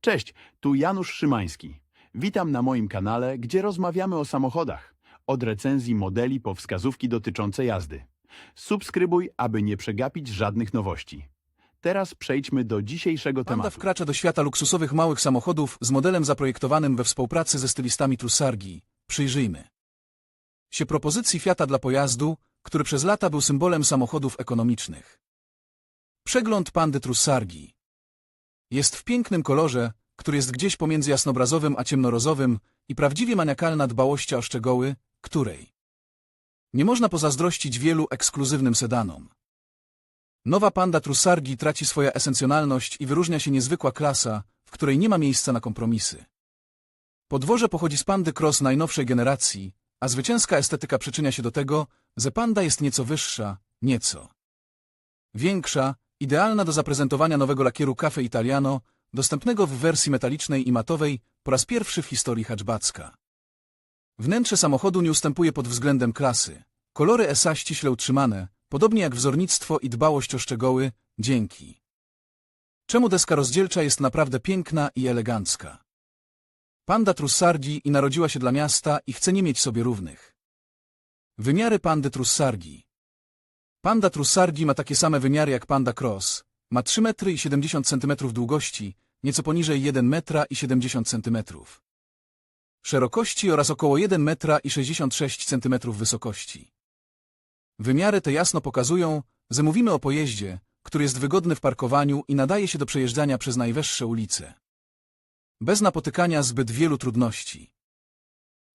Cześć, tu Janusz Szymański. Witam na moim kanale, gdzie rozmawiamy o samochodach. Od recenzji modeli po wskazówki dotyczące jazdy. Subskrybuj, aby nie przegapić żadnych nowości. Teraz przejdźmy do dzisiejszego Panda tematu. wkracza do świata luksusowych małych samochodów z modelem zaprojektowanym we współpracy ze stylistami Trussargi. Przyjrzyjmy się propozycji Fiata dla pojazdu, który przez lata był symbolem samochodów ekonomicznych. Przegląd Pandy Trussargi jest w pięknym kolorze, który jest gdzieś pomiędzy jasnobrazowym a ciemnorozowym i prawdziwie maniakalna dbałość o szczegóły, której nie można pozazdrościć wielu ekskluzywnym sedanom. Nowa Panda Trussargi traci swoją esencjonalność i wyróżnia się niezwykła klasa, w której nie ma miejsca na kompromisy. Podwoże pochodzi z Pandy Cross najnowszej generacji, a zwycięska estetyka przyczynia się do tego, że Panda jest nieco wyższa, nieco większa, idealna do zaprezentowania nowego lakieru Cafe Italiano, dostępnego w wersji metalicznej i matowej po raz pierwszy w historii hatchbacka. Wnętrze samochodu nie ustępuje pod względem klasy. Kolory SA ściśle utrzymane, podobnie jak wzornictwo i dbałość o szczegóły, dzięki czemu deska rozdzielcza jest naprawdę piękna i elegancka. Panda Trussargi i narodziła się dla miasta i chce nie mieć sobie równych. Wymiary pandy Trussargi Panda Trussargi ma takie same wymiary jak Panda Cross. Ma 3 metry i 70 cm długości, nieco poniżej 1 metra i 70 cm. Szerokości oraz około 1 metra i 66 cm wysokości. Wymiary te jasno pokazują, że mówimy o pojeździe, który jest wygodny w parkowaniu i nadaje się do przejeżdżania przez najwyższe ulice. Bez napotykania zbyt wielu trudności.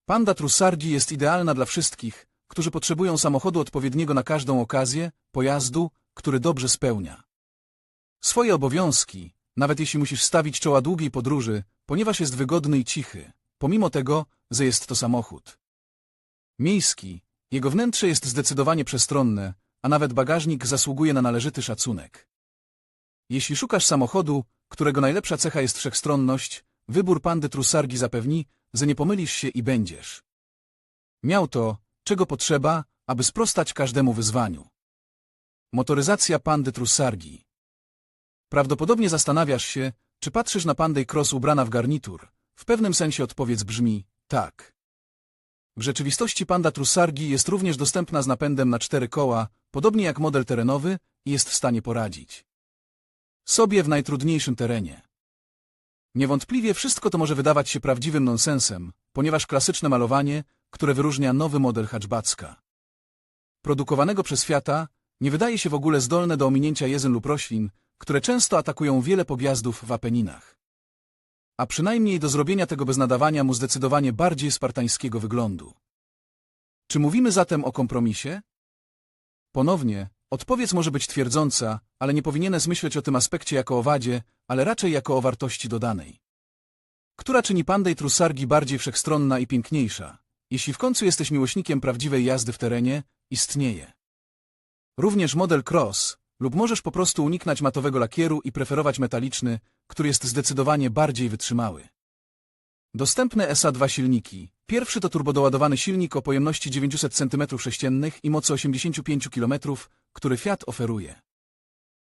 Panda Trussargi jest idealna dla wszystkich, którzy potrzebują samochodu odpowiedniego na każdą okazję, pojazdu, który dobrze spełnia swoje obowiązki, nawet jeśli musisz stawić czoła długiej podróży, ponieważ jest wygodny i cichy, pomimo tego, że jest to samochód. Miejski, jego wnętrze jest zdecydowanie przestronne, a nawet bagażnik zasługuje na należyty szacunek. Jeśli szukasz samochodu, którego najlepsza cecha jest wszechstronność, wybór pandy Trussargi zapewni, że nie pomylisz się i będziesz. Miał to, czego potrzeba, aby sprostać każdemu wyzwaniu. Motoryzacja pandy Trussargi Prawdopodobnie zastanawiasz się, czy patrzysz na pandę Cross ubrana w garnitur. W pewnym sensie odpowiedź brzmi tak. W rzeczywistości panda Trussargi jest również dostępna z napędem na cztery koła, podobnie jak model terenowy i jest w stanie poradzić sobie w najtrudniejszym terenie. Niewątpliwie wszystko to może wydawać się prawdziwym nonsensem, ponieważ klasyczne malowanie, które wyróżnia nowy model hatchbacka, produkowanego przez Fiata, nie wydaje się w ogóle zdolne do ominięcia jezyn lub roślin, które często atakują wiele pojazdów w Apeninach. A przynajmniej do zrobienia tego bez nadawania mu zdecydowanie bardziej spartańskiego wyglądu. Czy mówimy zatem o kompromisie? Ponownie, odpowiedź może być twierdząca, ale nie powinieneś myśleć o tym aspekcie jako o wadzie, ale raczej jako o wartości dodanej. Która czyni pandę i trussargi bardziej wszechstronna i piękniejsza? Jeśli w końcu jesteś miłośnikiem prawdziwej jazdy w terenie, istnieje. Również model cross, lub możesz po prostu uniknąć matowego lakieru i preferować metaliczny, który jest zdecydowanie bardziej wytrzymały. Dostępne SA2 silniki. Pierwszy to turbodoładowany silnik o pojemności 900 cm3 i mocy 85 km, który Fiat oferuje.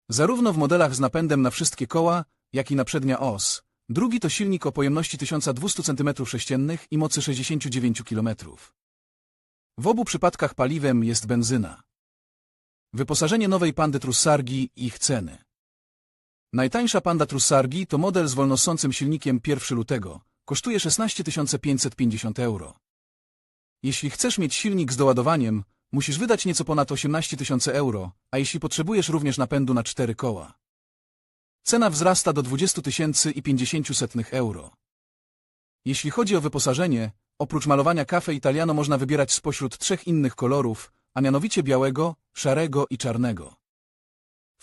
Zarówno w modelach z napędem na wszystkie koła, jak i na przednia os. Drugi to silnik o pojemności 1200 cm3 i mocy 69 km. W obu przypadkach paliwem jest benzyna. Wyposażenie nowej pandy Trussargi i ich ceny. Najtańsza panda Trussargi to model z wolnosącym silnikiem 1 lutego. Kosztuje 16 550 euro. Jeśli chcesz mieć silnik z doładowaniem, musisz wydać nieco ponad 18 tysięcy euro, a jeśli potrzebujesz również napędu na cztery koła. Cena wzrasta do 20 tysięcy i 50 setnych euro. Jeśli chodzi o wyposażenie, oprócz malowania Cafe Italiano można wybierać spośród trzech innych kolorów, a mianowicie białego, szarego i czarnego.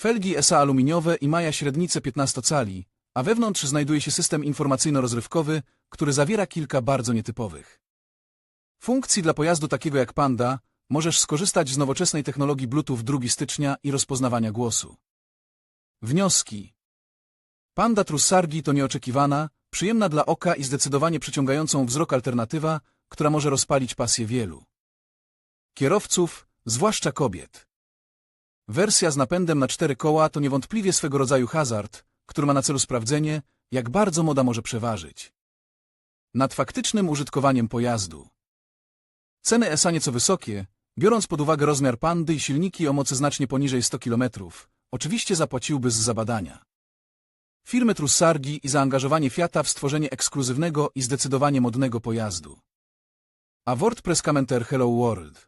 Felgi SA aluminiowe i maja średnice 15 cali, a wewnątrz znajduje się system informacyjno-rozrywkowy, który zawiera kilka bardzo nietypowych funkcji dla pojazdu takiego jak Panda, możesz skorzystać z nowoczesnej technologii Bluetooth 2 stycznia i rozpoznawania głosu. Wnioski Panda Trussargi to nieoczekiwana, przyjemna dla oka i zdecydowanie przyciągającą wzrok alternatywa, która może rozpalić pasję wielu kierowców, zwłaszcza kobiet. Wersja z napędem na cztery koła to niewątpliwie swego rodzaju hazard, który ma na celu sprawdzenie, jak bardzo moda może przeważyć nad faktycznym użytkowaniem pojazdu. Ceny ESA nieco wysokie, biorąc pod uwagę rozmiar pandy i silniki o mocy znacznie poniżej 100 km, oczywiście zapłaciłby z zabadania. Firmy Trussargi i zaangażowanie Fiata w stworzenie ekskluzywnego i zdecydowanie modnego pojazdu. A WordPress Commenter Hello World